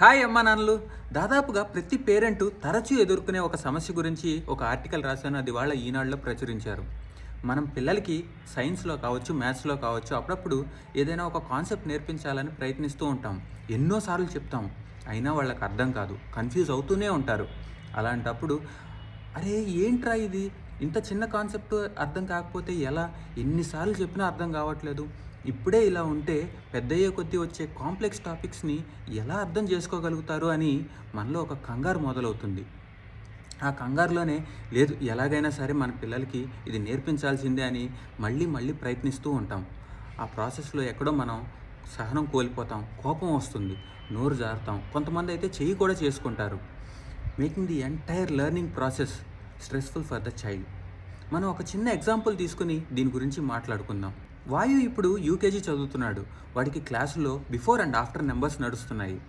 Hi అమ్మా నాన్నలు. దాదాపుగా ప్రతి పేరెంట్ తరచూ ఎదుర్కొనే ఒక సమస్య గురించి ఒక ఆర్టికల్ రాశాను. అది వాళ్ళ ఈనాడులో ప్రచురించారు. మనం పిల్లలకి సైన్స్లో కావచ్చు మ్యాథ్స్లో కావచ్చు అప్పుడప్పుడు ఏదైనా ఒక కాన్సెప్ట్ నేర్పించాలని ప్రయత్నిస్తూ ఉంటాం. ఎన్నోసార్లు చెప్తాం. అయినా వాళ్ళకి అర్థం కాదు. కన్ఫ్యూజ్ అవుతూనే ఉంటారు. అలాంటప్పుడు అరే ఏంట్రా ఇది? ఇంత చిన్న కాన్సెప్ట్ అర్థం కాకపోతే ఎలా? ఎన్నిసార్లు చెప్పినా అర్థం కావట్లేదు. ఇప్పుడే ఇలా ఉంటే పెద్దయ్యే కొద్దీ వచ్చే కాంప్లెక్స్ టాపిక్స్ని ఎలా అర్థం చేసుకోగలుగుతారు అని మనలో ఒక కంగారు మొదలవుతుంది. ఆ కంగారులోనే లేదు ఎలాగైనా సరే మన పిల్లలకి ఇది నేర్పించాల్సిందే అని మళ్ళీ మళ్ళీ ప్రయత్నిస్తూ ఉంటాం. ఆ ప్రాసెస్లో ఎక్కడో మనం సహనం కోల్పోతాం కోపం వస్తుంది నోరు జారుతాం. కొంతమంది అయితే చెయ్యి కూడా చేసుకుంటారు. Making the entire learning process stressful for the child. మనం ఒక చిన్న ఎగ్జాంపుల్ తీసుకుని దీని గురించి మాట్లాడుకుందాం. వాయు ఇప్పుడు యూకేజీ చదువుతున్నాడు. వాడికి క్లాసులో బిఫోర్ అండ్ ఆఫ్టర్ నెంబర్స్ నడుస్తున్నాయి.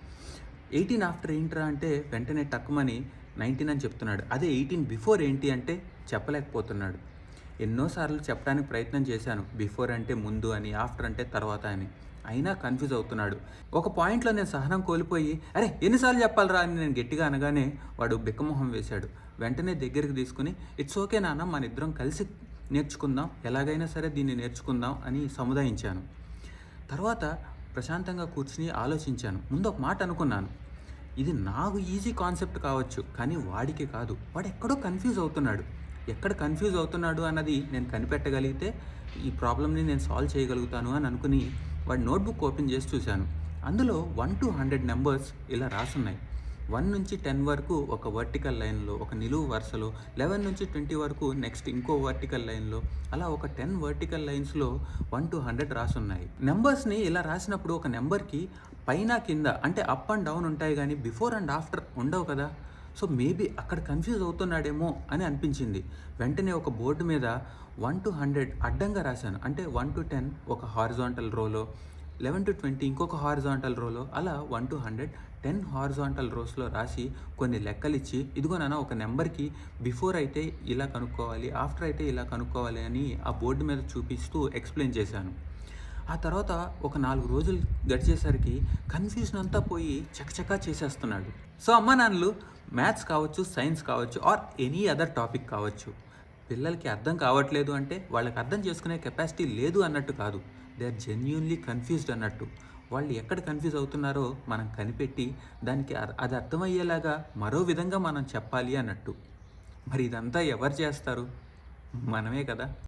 ఎయిటీన్ ఆఫ్టర్ ఏంట్రా అంటే వెంటనే టక్కుమని నైన్టీన్ అని చెప్తున్నాడు. అదే ఎయిటీన్ బిఫోర్ ఏంటి అంటే చెప్పలేకపోతున్నాడు. ఎన్నోసార్లు చెప్పడానికి ప్రయత్నం చేశాను. బిఫోర్ అంటే ముందు అని ఆఫ్టర్ అంటే తర్వాత అని. అయినా కన్ఫ్యూజ్ అవుతున్నాడు. ఒక పాయింట్లో నేను సహనం కోల్పోయి అరే ఎన్నిసార్లు చెప్పాలరా? అని నేను గట్టిగా అనగానే వాడు బిక్కమొహం వేశాడు. వెంటనే దగ్గరికి తీసుకుని ఇట్స్ ఓకే నాన్న మన ఇద్దరం కలిసి నేర్చుకుందాం ఎలాగైనా సరే దీన్ని నేర్చుకుందాం అని సముదాయించాను. తర్వాత ప్రశాంతంగా కూర్చుని ఆలోచించాను. ముందు ఒక మాట అనుకున్నాను. ఇది నాకు ఈజీ కాన్సెప్ట్ కావచ్చు కానీ వాడికి కాదు. వాడు ఎక్కడో కన్ఫ్యూజ్ అవుతున్నాడు. ఎక్కడ కన్ఫ్యూజ్ అవుతున్నాడు అన్నది నేను కనిపెట్టగలిగితే ఈ ప్రాబ్లమ్ని నేను సాల్వ్ చేయగలుగుతాను అని అనుకుని వాడి నోట్బుక్ ఓపెన్ చేసి చూశాను. అందులో వన్ టు హండ్రెడ్ నెంబర్స్ ఇలా రాసున్నాయి. వన్ నుంచి టెన్ వరకు ఒక వర్టికల్ లైన్లో ఒక నిలువు వరుసలో లెవెన్ నుంచి ట్వంటీ వరకు నెక్స్ట్ ఇంకో వర్టికల్ లైన్లో అలా ఒక టెన్ వర్టికల్ లైన్స్లో వన్ టు హండ్రెడ్ రాసున్నాయి. నెంబర్స్ని ఇలా రాసినప్పుడు ఒక నెంబర్కి పైన కింద అంటే అప్ అండ్ డౌన్ ఉంటాయి కానీ బిఫోర్ అండ్ ఆఫ్టర్ ఉండవు కదా. సో మేబీ అక్కడ కన్ఫ్యూజ్ అవుతున్నాడేమో అని అనిపించింది. వెంటనే ఒక బోర్డు మీద వన్ టు హండ్రెడ్ అడ్డంగా రాశాను. అంటే వన్ టు టెన్ ఒక హారిజాంటల్ రోలో లెవెన్ టు ట్వంటీ ఇంకొక హారిజాంటల్ రోలో అలా one two hundred ten horizontal రోస్లో రాసి కొన్ని లెక్కలు ఇచ్చి ఇదిగో నాన్న ఒక నెంబర్కి బిఫోర్ అయితే ఇలా కనుక్కోవాలి ఆఫ్టర్ అయితే ఇలా కనుక్కోవాలి అని ఆ బోర్డు మీద చూపిస్తూ ఎక్స్ప్లెయిన్ చేశాను. ఆ తర్వాత ఒక నాలుగు రోజులు గడిచేసరికి కన్ఫ్యూజన్ అంతా పోయి చకచకా చేసేస్తున్నాడు. సో అమ్మా నాన్నలు మ్యాథ్స్ కావచ్చు సైన్స్ కావచ్చు ఆర్ ఎనీ అదర్ టాపిక్ కావచ్చు. పిల్లలకి అర్థం కావట్లేదు అంటే వాళ్ళకి అర్థం చేసుకునే కెపాసిటీ లేదు అన్నట్టు కాదు. దే ఆర్ జెన్యున్లీ కన్ఫ్యూజ్డ్ అన్నట్టు. వాళ్ళు ఎక్కడ కన్ఫ్యూజ్ అవుతున్నారో మనం కనిపెట్టి దానికి అది అర్థమయ్యేలాగా మరో విధంగా మనం చెప్పాలి అన్నట్టు. మరి ఇదంతా ఎవరు చేస్తారు? మనమే కదా.